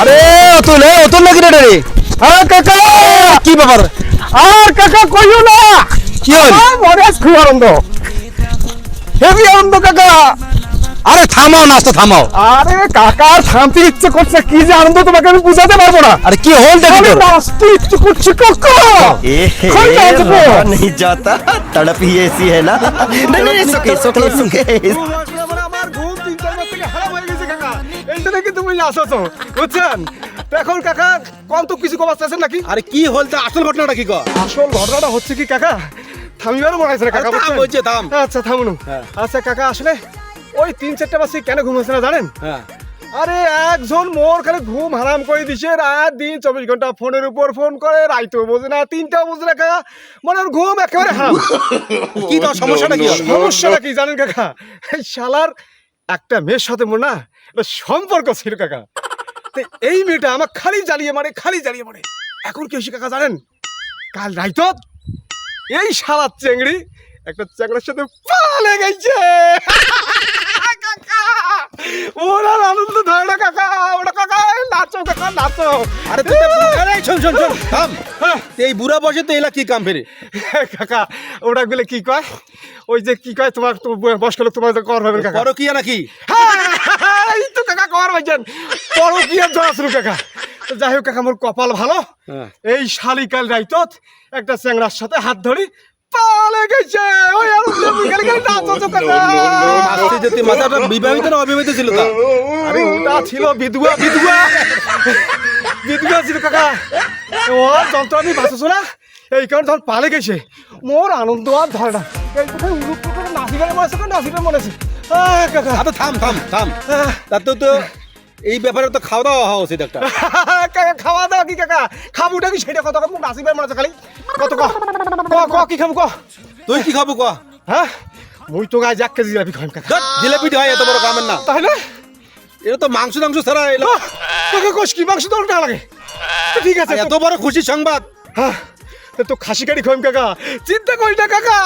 আরে অতুল এ অতুল নাকি রে রে হ্যাঁ কাকা কি ব্যাপার আর কাকা কইও না কি হল আমার মনে আজ খুব আনন্দ হেভি আনন্দ কাকা আরে থামাও নাচটা থামাও আরে কাকা আর থামতে ইচ্ছে করছে কি যে আনন্দ তোমাকে আমি বুঝাতে পারবো না আরে কি হল দেখি আমি তোর নাচতে ইচ্ছে করছে কাকা ए खोल के आज को। रहा नहीं जाता तड़प ही ऐसी है ना नहीं नहीं सुके सुके सुके কিন্তু তুমি বুঝছেন? এখন কাকা কম তো কিছু কমার চাচ্ছেন নাকি? আরে কি হল তা? আসল ঘটনাটা কি কর? আসল ঘটনাটা হচ্ছে কি কাকা থামিবারও মনে হয়েছে কাকা? বলছে থাম। আচ্ছা থামুন। হ্যাঁ। আচ্ছা কাকা আসলে ওই তিন চারটা বাসে কেন ঘুম হচ্ছে না জানেন? হ্যাঁ। আরে একজন মোর খালি ঘুম হারাম করে দিছে রাত দিন চব্বিশ ঘণ্টা ফোনের উপর ফোন করে রাইতেও বোঝে না তিনটাও বোঝে না কাকা মনে ওর ঘুম একেবারে হারাম। কি সমস্যাটা কি? সমস্যাটা কি জানেন কাকা? শালার একটা মেয়ের সাথে মোর না সম্পর্ক ছিল, কাকা। এই মেয়েটা আমার খালি জ্বালিয়ে মারে, খালি জ্বালিয়ে মারে। এখন কেউ কাকা, জানেন? কাল রাইতত এই সারা চেংড়ি একটা চেংড়ার সাথে পালে গেছে কাকা! আরে তুই তো শোন শোন শোন থাম। এই বুড়া বসে তো এলা কি কাম ফেরে? কাকা ওটা গুলো কি কয়? ওই যে কি কয় তোমার তো বয়স্ক লোক তোমার কর হবে কাকা। করো কি নাকি? হ্যাঁ, এই তো কাকা কর ভাইজান বড় কি আর জড়া শুরু কাকা যাই হোক কাকা মোর কপাল ভালো। হ্যাঁ। এই শালিকাল রাইতত একটা চ্যাংড়ার সাথে হাত ধরি পালে কাকা আজকে যে তুই মাথাটা বিবাহিত না অবিবাহিত ছিল তা? আরে ওটা ছিল বিধুয়া বিধুয়া বিধুয়া ছিল কাকা। ওর যন্ত্র আমি বাঁচছো না এই কারণে ধর পালে গেছে। মোর আনন্দ আর ধরে না। এই কোথায় উলুক করে নাচিবার মনে আছে নাচিবার মনে আছে। কাকা। আরে থাম থাম থাম। আহ, তা তো তো এই ব্যাপারে তো খাওয়া দাওয়া হওয়া উচিত একটা। কাকা খাওয়া দাওয়া কি কাকা? খাবুটা কি? সেটা কত মুখ নাচিবার মনে আছে খালি। কত ক? ক ক কি খাব ক? তুই কি খাব কয়া হ্যাঁ? ওই তো গায়ে এক কেজি জিলাপি খাবেন কাকা। জিলাপি হয় এত বড় কামের না। তাহলে এটা তো মাংস মাংস ছাড়া এলো। তোকে কোষ কি মাংস তো না লাগে। ঠিক আছে এত বড় খুশি সংবাদ। হ্যাঁ তো খাসি গাড়ি খাবেন কাকা। চিন্তা করি না কাকা।